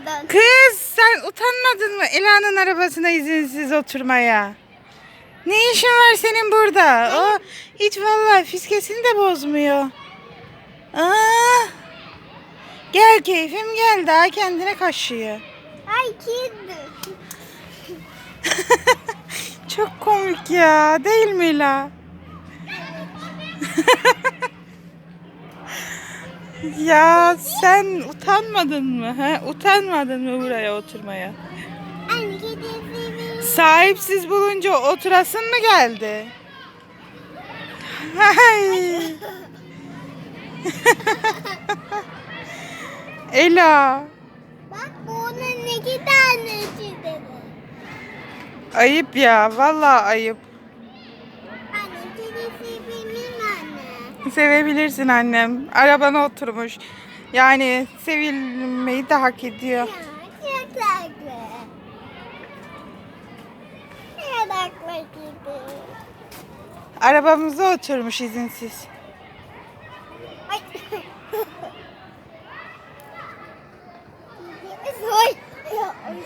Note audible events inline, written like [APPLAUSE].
arabadan. Kız sen utanmadın mı Ela'nın arabasına izinsiz oturmaya? Ne işin var senin burada? O hiç vallahi fiskesini de bozmuyor. Aa, gel keyfim gel daha kendine kaşıyor. Ay kedi. [LAUGHS] Çok komik ya değil mi Ela? [LAUGHS] ya sen utanmadın mı? He? Utanmadın mı buraya oturmaya? Anne kedi seviyorum. Sahipsiz bulunca oturasın mı geldi? Ay. [LAUGHS] Ela, Bak bu onun iki tanesi dedi. ayıp ya, vallahi ayıp. Anne kedi seviyorum anne. Sevebilirsin annem. Arabana oturmuş. Yani sevilmeyi de hak ediyor. Çok tatlı. Arabamıza oturmuş izinsiz. Ay. [LAUGHS]